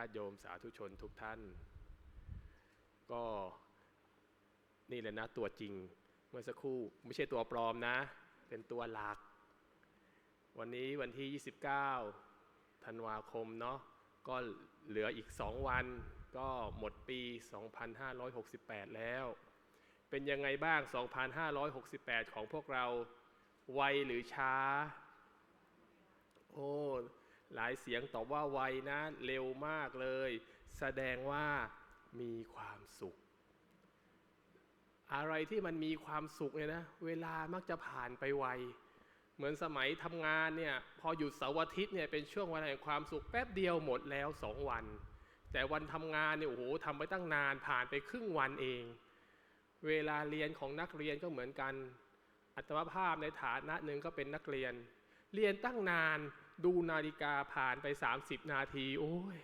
าติโยมสาธุชนทุกท่าน ก็นี่แหละนะตัวจริงเมื่อสักครู่ไม่ใช่ตัวปลอมนะ เป็นตัวหลัก วันนี้วันที่ 29 ธันวาคมเนาะก็เหลืออีก 2 วัน ก็หมดปี 2568 แล้ว เป็นยังไงบ้าง 2568 ของพวกเรา ไวหรือช้า โอ้ หลายเสียงตอบว่าไวนะเร็วมากเลย แสดงว่ามีความสุข อะไรที่มันมีความสุขเนี่ยนะเวลามักจะผ่านไปไว เหมือนสมัยทำงานเนี่ยพอหยุดเสาร์อาทิตย์เนี่ยเป็นช่วงวันแห่งความสุขแป๊บเดียวหมดแล้วสองวัน แต่วันทำงานเนี่ยโอ้โหทำไปตั้งนานผ่านไปครึ่งวันเอง เวลาเรียนของนักเรียนก็เหมือนกันอัตภาพในฐานะหนึ่งก็เป็นนักเรียน เรียนตั้งนาน ดูนาฬิกาผ่านไป 30 นาทีโอ้ย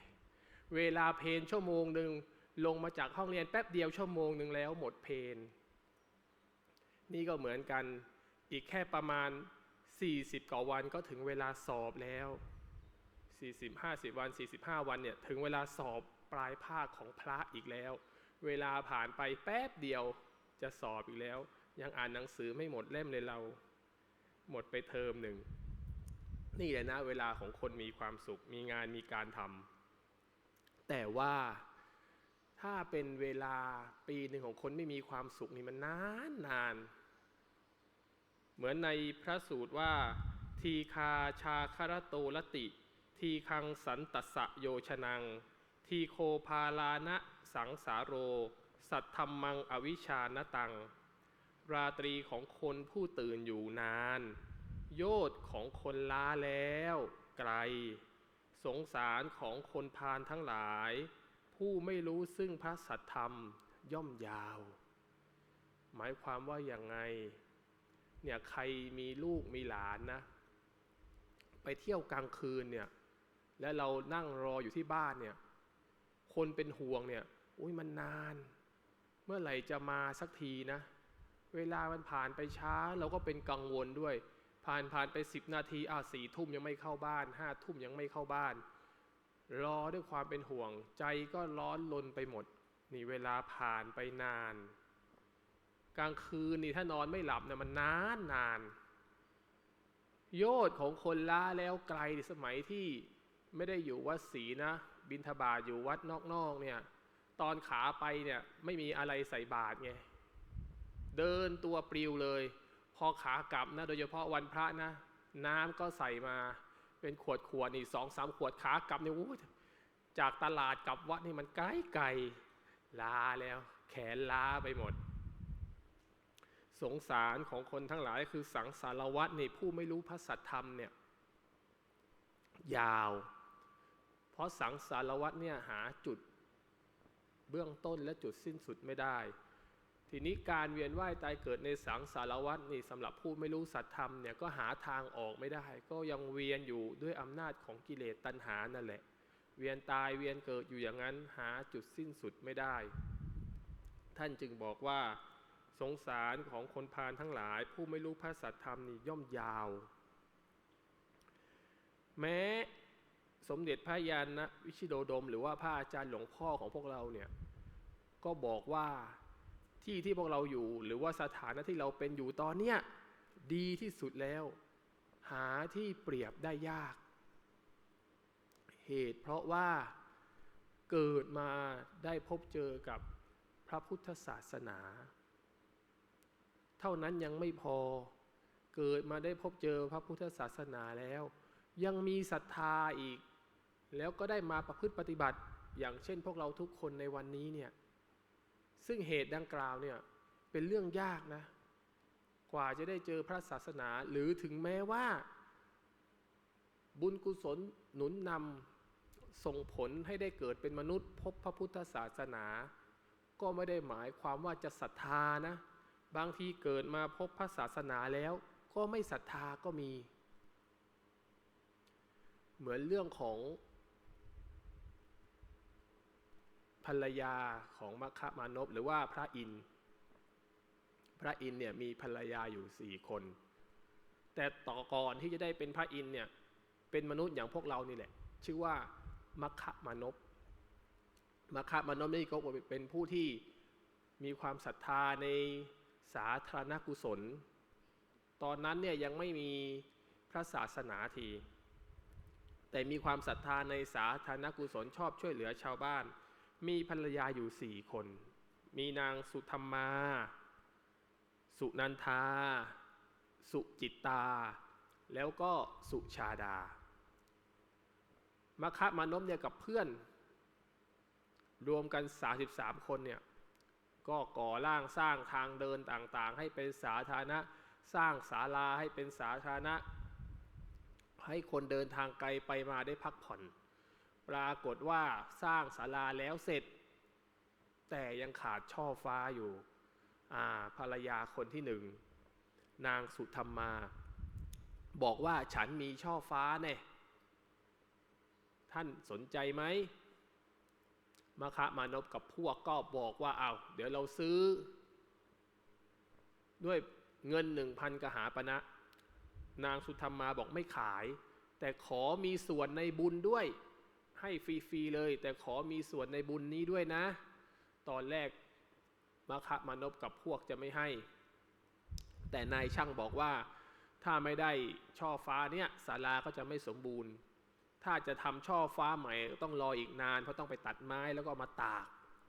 เวลาเพนชั่วโมงหนึ่งลงมาจากห้องเรียนแป๊บเดียวชั่วโมงหนึ่งแล้วหมดเพนนี่ก็เหมือนกันอีกแค่ประมาณ 40กว่าวันก็ถึงเวลาสอบแล้ว 40 50 วัน 45 วันเนี่ยถึงเวลาสอบปลายภาคของพระอีกแล้ว เวลาผ่านไปแป๊บเดียวจะสอบอีกแล้ว ยังอ่านหนังสือไม่หมดเล่มเลยเรา หมดไปเทอมหนึ่ง นี่แหละนะเวลาของคนมีความสุข มีงานมีการทำแต่ว่าถ้าเป็นเวลาปีหนึ่งของคนไม่มีความสุขนี่มันนานนาน เหมือนในพระสูตรว่า ทีคาชาคารโตลติ ทีคังสันตัสะโยชนัง ทีโคพาลานะสังสาโร สัทธรรมังอวิชานตัง ราตรีของคนผู้ตื่นอยู่นาน โยธของคนล้าแล้วไกล สงสารของคนพาลทั้งหลาย ผู้ไม่รู้ซึ่งพระสัทธรรมย่อมยาว หมายความว่าอย่างไง เนี่ยใครมีลูกมีหลานนะ ไปเที่ยวกลางคืนเนี่ย แล้วเรานั่งรออยู่ที่บ้านเนี่ย คนเป็นห่วงเนี่ย อุ้ยมันนาน เมื่อไหร่จะมาสักทีนะ เวลามันผ่านไปช้าเราก็เป็นกังวลด้วย ผ่านผ่านไปสิบนาทีอ่าสี่ทุ่มยังไม่เข้าบ้านห้าทุ่มยังไม่เข้าบ้าน รอด้วยความเป็นห่วง ใจก็ร้อนลนไปหมด นี่เวลาผ่านไปนาน กลางคืนนี่ถ้านอนไม่หลับเนี่ยมันนานนาน โยชน์ของคนล้าแล้วไกลสมัยที่ไม่ได้อยู่วัดศรีนะ บินทบาทอยู่วัดนอกๆเนี่ย ตอนขาไปเนี่ยไม่มีอะไรใส่บาตรไง เดินตัวปลิวเลย พอขากลับนะโดยเฉพาะวันพระนะ น้ำก็ใส่มาเป็นขวดขวดนี่สองสามขวดขากลับเนี่ยโอ้จากตลาดกลับวัดนี่มันไกลไกลลาแล้ว แขนล้าไปหมด สงสารของคนทั้งหลายคือสังสารวัตนี่ผู้ไม่รู้พระสัทธรรมเนี่ยยาว เพราะสังสารวัตเนี่ยหาจุดเบื้องต้นและจุดสิ้นสุดไม่ได้ ทีนี้การเวียนว่ายตายเกิดในสังสารวัตนี่สำหรับผู้ไม่รู้สัตธรรมเนี่ยก็หาทางออกไม่ได้ ก็ยังเวียนอยู่ด้วยอำนาจของกิเลสตัณหานั่นแหละ เวียนตายเวียนเกิดอยู่อย่างนั้นหาจุดสิ้นสุดไม่ได้ ท่านจึงบอกว่า สงสารของคนพาลทั้งหลาย ผู้ไม่รู้พระสัทธรรมนี่ย่อมยาว แม้สมเด็จพระยานะวิชิโดดม หรือว่าพระอาจารย์หลวงพ่อของพวกเราเนี่ยก็บอกว่า ที่ที่พวกเราอยู่ หรือว่าสถานะที่เราเป็นอยู่ตอนเนี้ยดีที่สุดแล้ว หาที่เปรียบได้ยาก เหตุเพราะว่าเกิดมาได้พบเจอกับพระพุทธศาสนา เท่านั้นยังไม่พอเกิดมาได้พบเจอพระพุทธศาสนาแล้ว ยังมีศรัทธาอีก แล้วก็ได้มาประพฤติปฏิบัติอย่างเช่นพวกเราทุกคนในวันนี้เนี่ย ซึ่งเหตุดังกล่าวเนี่ยเป็นเรื่องยากนะ กว่าจะได้เจอพระศาสนา หรือถึงแม้ว่า บุญกุศลหนุนนำส่งผลให้ได้เกิดเป็นมนุษย์ พบพระพุทธศาสนา ก็ไม่ได้หมายความว่าจะศรัทธานะ บางทีเกิดมาพบพระศาสนาแล้ว ก็ไม่ศรัทธาก็มี เหมือนเรื่องของ ภรรยาของมัคคะมานพหรือว่าพระอินทร์พระอินทร์เนี่ยมีภรรยาอยู่สี่คน แต่ต่อก่อนที่จะได้เป็นพระอินทร์เนี่ยเป็นมนุษย์อย่างพวกเรานี่แหละ ชื่อว่ามัคคะมานพมาคามานพนี่ก็เป็นผู้ที่มีความศรัทธาในสาธารณกุศล ตอนนั้นเนี่ยยังไม่มีพระศาสนาที แต่มีความศรัทธาในสาธารณกุศลชอบช่วยเหลือชาวบ้าน มีภรรยาอยู่สี่คน มีนางสุธรรมา สุนันทา สุจิตตา แล้วก็สุชาดามคะมานพเนี่ยกับเพื่อน รวมกัน 33 คนเนี่ยก็ก่อร่างสร้างทางเดินต่างๆ ให้เป็นสาธารณะสร้างศาลาให้เป็นสาธารณะ ให้คนเดินทางไกลไปมาได้พักผ่อน ปรากฏว่าสร้างศาลาแล้วเสร็จ แต่ยังขาดช่อฟ้าอยู่ภรรยาคนที่หนึ่ง นางสุธรรมา บอกว่าฉันมีช่อฟ้าแน่ท่านสนใจไหมมคะมานพกับพวกก็บอกว่าเอาเดี๋ยวเราซื้อ ด้วยเงินหนึ่งพันกหาปณะนางสุธรรมาบอกไม่ขาย แต่ขอมีส่วนในบุญด้วย ให้ฟรีๆเลย แต่ขอมีส่วนในบุญนี้ด้วยนะ ตอนแรกมคะมานพกับพวกจะไม่ให้ แต่นายช่างบอกว่าถ้าไม่ได้ช่อฟ้าเนี่ยศาลาก็จะไม่สมบูรณ์ ถ้าจะทำช่อฟ้าใหม่ต้องรออีกนาน เพราะต้องไปตัดไม้แล้วก็มาตาก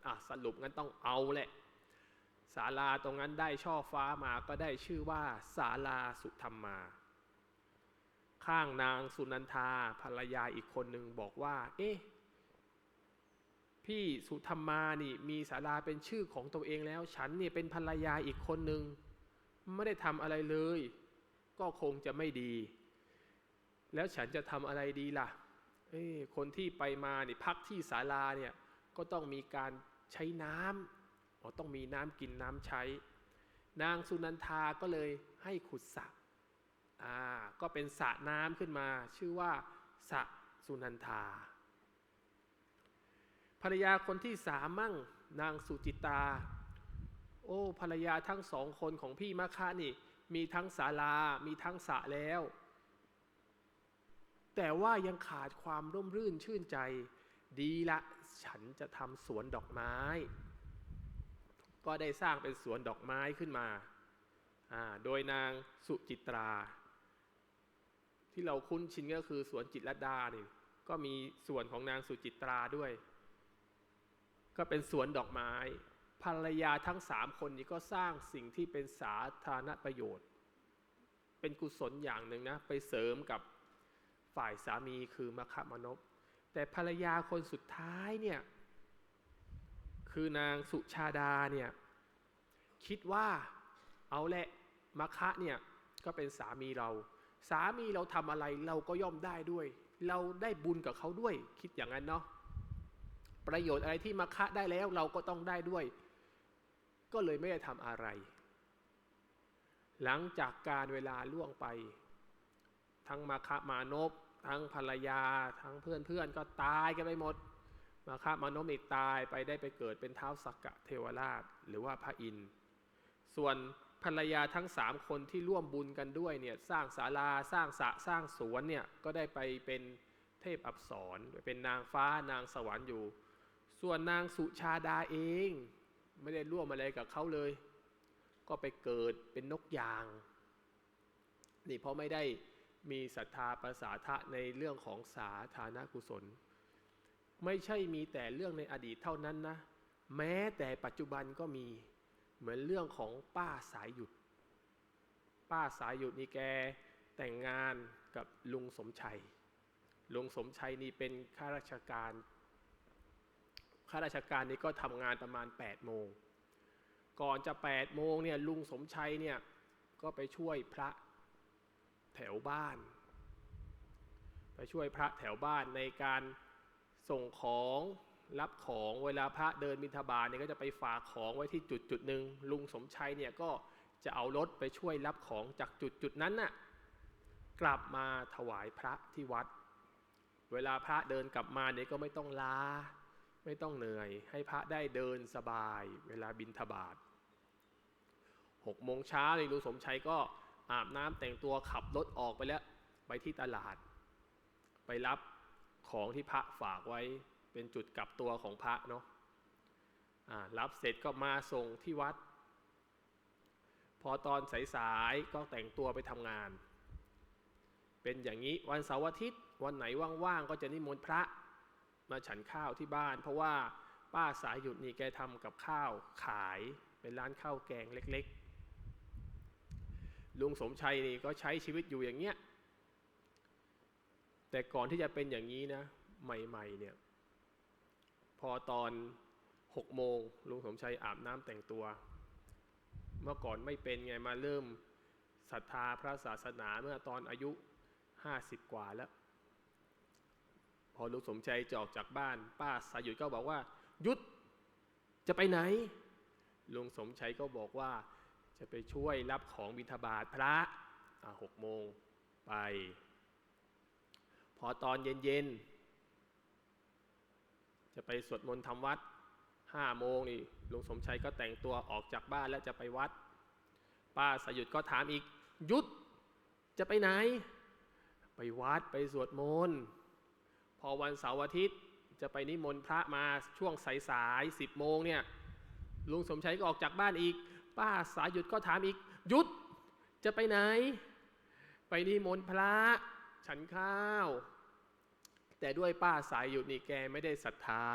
อะสรุปงั้นต้องเอาแหละศาลาตรงนั้นได้ช่อฟ้ามาก็ได้ชื่อว่าศาลาสุธรรมมา ข้างนางสุนันทาภรรยาอีกคนหนึ่งบอกว่า เอ๊ะพี่สุธรรมานี่มีศาลาเป็นชื่อของตัวเองแล้ว ฉันเนี่ยเป็นภรรยาอีกคนหนึ่งไม่ได้ทำอะไรเลย ก็คงจะไม่ดี แล้วฉันจะทำอะไรดีล่ะเอ้คนที่ไปมาเนี่ยพักที่ศาลาเนี่ยก็ต้องมีการใช้น้ำต้องมีน้ำกินน้ำใช้ นางสุนันทาก็เลยให้ขุดสระ อ่าก็เป็นสระน้ำขึ้นมาชื่อว่าสระสุนันทา ภรรยาคนที่สามมั่งนางสุจิตา โอ้ภรรยาทั้งสองคนของพี่มะคะนี่ มีทั้งศาลา มีทั้งสระแล้ว แต่ว่ายังขาดความร่มรื่นชื่นใจ ดีละฉันจะทำสวนดอกไม้ ก็ได้สร้างเป็นสวนดอกไม้ขึ้นมา โดยนางสุจิตรา ที่เราคุ้นชินก็คือสวนจิตรดาเนี่ยก็มีส่วนของนางสุจิตราด้วย ก็เป็นสวนดอกไม้ ภรรยาทั้งสามคนนี้ก็สร้างสิ่งที่เป็นสาธารณประโยชน์ เป็นกุศลอย่างหนึ่งนะ ไปเสริมกับฝ่ายสามีคือมคมนพแต่ภรรยาคนสุดท้ายเนี่ยคือนางสุชาดาเนี่ยคิดว่าเอาแหละมคะเนี่ยก็เป็นสามีเรา สามีเราทำอะไรเราก็ย่อมได้ด้วย เราได้บุญกับเขาด้วย คิดอย่างนั้นเนาะประโยชน์อะไรที่มาคะได้แล้วเราก็ต้องได้ด้วย ก็เลยไม่ได้ทำอะไร หลังจากการเวลาล่วงไป ทั้งมาคะมานพทั้งภรรยา ทั้งเพื่อนเพื่อนก็ตายกันไปหมด มาคะมานพอีกตายไปได้ไปเกิดเป็นเท้าสักกะเทวราช หรือว่าพระอินทร์ส่วน ภรรยาทั้งสามคนที่ร่วมบุญกันด้วยเนี่ยสร้างศาลาสร้างสระสร้างสวนเนี่ยก็ได้ไปเป็นเทพอับสรเป็นนางฟ้านางสวรรค์อยู่ ส่วนนางสุชาดาเอง ไม่ได้ร่วมอะไรกับเขาเลย ก็ไปเกิดเป็นนกยางนี่เพราะไม่ได้มีศรัทธาประสาทะในเรื่องของสาธารณกุศล ไม่ใช่มีแต่เรื่องในอดีตเท่านั้นนะ แม้แต่ปัจจุบันก็มี เหมือนเรื่องของป้าสายหยุด ป้าสายหยุดนี่แกแต่งงานกับลุงสมชัย ลุงสมชัยนี่เป็นข้าราชการ ข้าราชการนี้ก็ทำงานประมาณ 8 โมง ก่อนจะ 8 โมงเนี่ยลุงสมชัยเนี่ยก็ไปช่วยพระแถวบ้าน ไปช่วยพระแถวบ้านในการส่งของ รับของเวลาพระเดินมิถบาลเนี่ยก็จะไปฝากของไว้ที่จุดจุดหนึ่งลุงสมชัยเนี่ยก็จะเอารถไปช่วยรับของจากจุดจุดนั้นน่ะกลับมาถวายพระที่วัด เวลาพระเดินกลับมาเนี่ยก็ไม่ต้องลา ไม่ต้องเหนื่อย ให้พระได้เดินสบาย เวลาบินทบาทหกโมงเช้าเลยลุงสมชัยก็อาบน้ำแต่งตัวขับรถออกไปแล้ว ไปที่ตลาด ไปรับของที่พระฝากไว้ เป็นจุดกลับตัวของพระเนาะรับเสร็จก็มาส่งที่วัด พอตอนสายๆก็แต่งตัวไปทำงาน เป็นอย่างนี้วันเสาร์อาทิตย์ วันไหนว่างๆก็จะนิมนต์พระมาฉันข้าวที่บ้าน เพราะว่าป้าสายหยุดนี่แกทำกับข้าวขายเป็นร้านข้าวแกงเล็กๆ ลุงสมชัยนี่ก็ใช้ชีวิตอยู่อย่างเงี้ยแต่ก่อนที่จะเป็นอย่างนี้นะ ใหม่ๆเนี่ย พอตอนหกโมงลุงสมชัยอาบน้ำแต่งตัว เมื่อก่อนไม่เป็นไงมาเริ่มศรัทธาพระศาสนาเมื่อตอนอายุห้าสิบกว่าแล้ว พอลุงสมชัยจะออกจากบ้าน ป้าสายุดก็บอกว่า ยุดจะไปไหน ลุงสมชัยก็บอกว่าจะไปช่วยรับของบิณฑบาตพระหกโมงไป พอตอนเย็นๆ จะไปสวดมนต์ทำวัดห้าโมงนี่ลุงสมชัยก็แต่งตัวออกจากบ้านแล้วจะไปวัด ป้าสายุดก็ถามอีกยุดจะไปไหน ไปวัดไปสวดมนต์พอวันเสาร์อาทิตย์จะไปนิมนต์พระมาช่วงสายๆสิบโมงเนี่ยลุงสมชัยก็ออกจากบ้านอีก ป้าสายุดก็ถามอีกยุดจะไปไหน ไปนิมนต์พระ ฉันข้าว แต่ด้วยป้าสายหยุดนี่แกไม่ได้ศรัทธา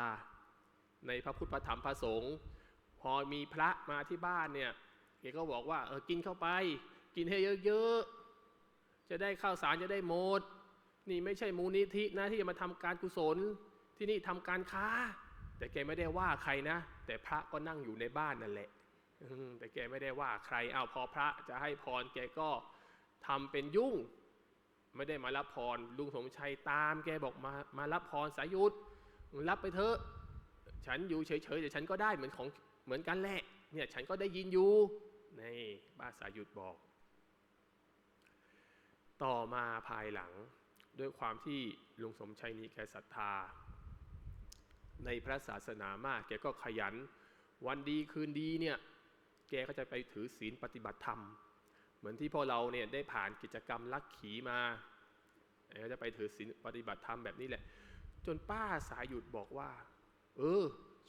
ในพระพุทธพระธรรมพระสงฆ์พอมีพระมาที่บ้านเนี่ยแกก็บอกว่าเออกินเข้าไป กินให้เยอะๆจะได้ข้าวสารจะได้หมด นี่ไม่ใช่มูลนิธินะที่จะมาทำการกุศลที่นี่ทำการค้า แต่แกไม่ได้ว่าใครนะ แต่พระก็นั่งอยู่ในบ้านนั่นแหละแต่แกไม่ได้ว่าใครเอาพอพระจะให้พรแกก็ทำเป็นยุ่ง ไม่ได้มารับพร ลุงสมชัยตามแกบอกมามารับพรสายุทธรับไปเถอะ ฉันอยู่เฉยๆแต่ฉันก็ได้เหมือนของเหมือนกันแหละเนี่ยฉันก็ได้ยินอยู่ในี่ป้าสายุทธบอก ต่อมาภายหลังด้วยความที่ลุงสมชัยนี้แกศรัทธา ในพระศาสนามาก แกก็ขยัน วันดีคืนดีเนี่ย แกก็จะไปถือศีลปฏิบัติธรรม เหมือนที่พวกเราเนี่ยได้ผ่านกิจกรรมลักขีมาก็จะไปถือศีลปฏิบัติธรรมแบบนี้แหละ จนป้าสายหยุดบอกว่า เออ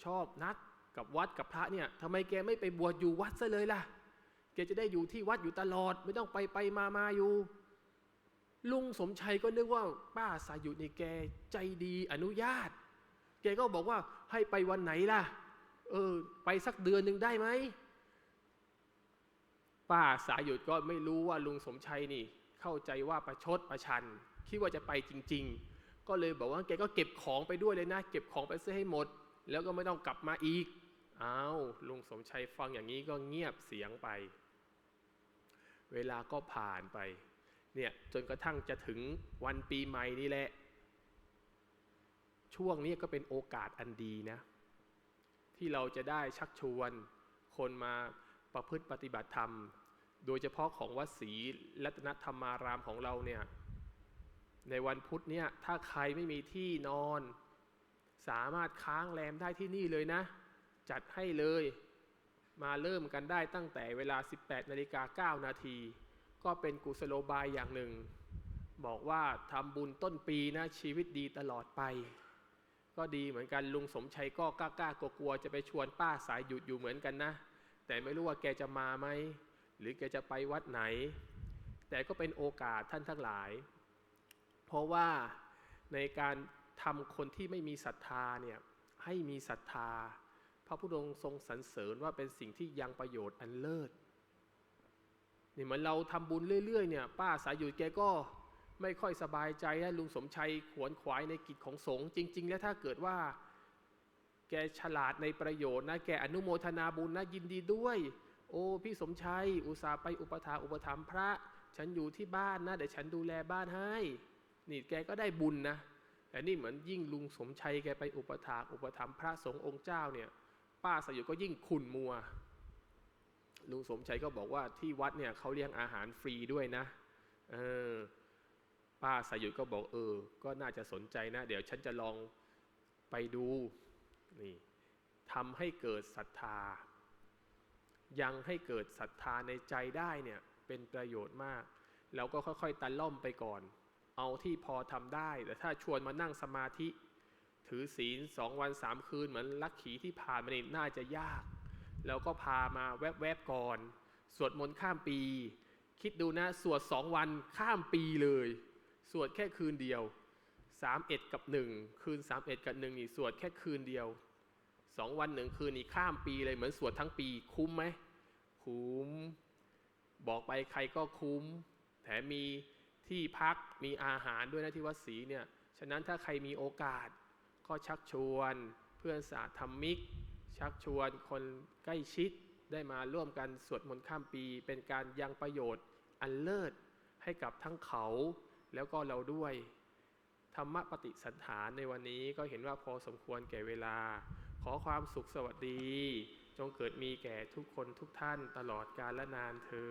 ชอบนักกับวัดกับพระเนี่ยทำไมแกไม่ไปบวชอยู่วัดซะเลยล่ะ แกจะได้อยู่ที่วัดอยู่ตลอด ไม่ต้องไปไปมามาอยู่ ลุงสมชัยก็นึกว่าป้าสายหยุดนี่แกใจดีอนุญาต แกก็บอกว่าให้ไปวันไหนล่ะ เออ ไปสักเดือนหนึ่งได้ไหม ป้าสายหยุดก็ไม่รู้ว่าลุงสมชัยนี่ เข้าใจว่าประชดประชัน คิดว่าจะไปจริง ๆ ก็เลยบอกว่าแกก็เก็บของไปด้วยเลยนะ เก็บของไปซื้อให้หมด แล้วก็ไม่ต้องกลับมาอีกอ้าวลุงสมชัยฟังอย่างนี้ก็เงียบเสียงไป เวลาก็ผ่านไปเนี่ยจนกระทั่งจะถึงวันปีใหม่นี่แหละ ช่วงนี้ก็เป็นโอกาสอันดีนะ ที่เราจะได้ชักชวน คนมาประพฤติปฏิบัติธรรม โดยเฉพาะของวัดศรีรัตนธรรมารามของเราเนี่ย ในวันพุธเนี่ยถ้าใครไม่มีที่นอน สามารถค้างแรมได้ที่นี่เลยนะ จัดให้เลย มาเริ่มกันได้ตั้งแต่เวลา 18นาฬิกา9นาทีก็เป็นกุศโลบายอย่างหนึ่ง บอกว่าทำบุญต้นปีนะชีวิตดีตลอดไป ก็ดีเหมือนกันลุงสมชัยก็กล้ากลัวจะไปชวนป้าสายหยุดอยู่เหมือนกันนะ แต่ไม่รู้ว่าแกจะมาไหม หรือแกจะไปวัดไหน แต่ก็เป็นโอกาสท่านทั้งหลาย เพราะว่าในการทำคนที่ไม่มีศรัทธาเนี่ยให้มีศรัทธา พระพุทธองค์ทรงสรรเสริญว่าเป็นสิ่งที่ยังประโยชน์อันเลิศนี่เหมือนเราทำบุญเรื่อยๆเนี่ยป้าสายหยุดแกก็ไม่ค่อยสบายใจนะลุงสมชัยขวนขวายในกิจของสงฆ์จริง ๆ แล้วถ้าเกิดว่า แกฉลาดในประโยชน์นะแกอนุโมทนาบุญนะยินดีด้วย โอ้พี่สมชัย อุตส่าห์ไปอุปถาอุปถัมภ์พระ ฉันอยู่ที่บ้านนะเดี๋ยวฉันดูแลบ้านให้ นี่แกก็ได้บุญนะแต่นี่เหมือนยิ่งลุงสมชัยแกไปอุปถาอุปถัมภ์พระสงฆ์องค์เจ้าเนี่ย ป้าสยุก็ยิ่งขุนมัว ลุงสมชัยก็บอกว่าที่วัดเนี่ยเขาเลี้ยงอาหารฟรีด้วยนะเออป้าสยุก็บอกเออ ก็น่าจะสนใจนะ เดี๋ยวฉันจะลองไปดูนี่ทำให้เกิดศรัทธา ยังให้เกิดศรัทธาในใจได้เนี่ยเป็นประโยชน์มาก แล้วก็ค่อยๆ ตันล่อมไปก่อน เอาที่พอทำได้ แต่ถ้าชวนมานั่งสมาธิ ถือศีลสองวันสามคืนเหมือนลักขีที่ผ่านมานี่น่าจะยาก แล้วก็พามาแวบๆก่อน สวดมนต์ข้ามปี คิดดูนะสวดสองวันข้ามปีเลย สวดแค่คืนเดียวสามเอ็ดกับหนึ่งคืนสามเอ็ดกับหนึ่งนี่สวดแค่คืนเดียว สองวันหนึ่งคืนนี่ข้ามปีเลยเหมือนสวดทั้งปีคุ้มไหมคุ้ม บอกไปใครก็คุ้ม แถมมีที่พักมีอาหารด้วยนะที่วัดศรีเนี่ยฉะนั้นถ้าใครมีโอกาสก็ชักชวนเพื่อนสาธรรมิก ชักชวนคนใกล้ชิดได้มาร่วมกันสวดมนต์ข้ามปี เป็นการยังประโยชน์อันเลิศให้กับทั้งเขาแล้วก็เราด้วย ธรรมปฏิสันฐานในวันนี้ก็เห็นว่าพอสมควรแก่เวลา ขอความสุขสวัสดี จงเกิดมีแก่ทุกคนทุกท่านตลอดกาลและนานเทิ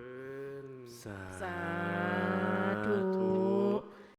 นสาสาธุ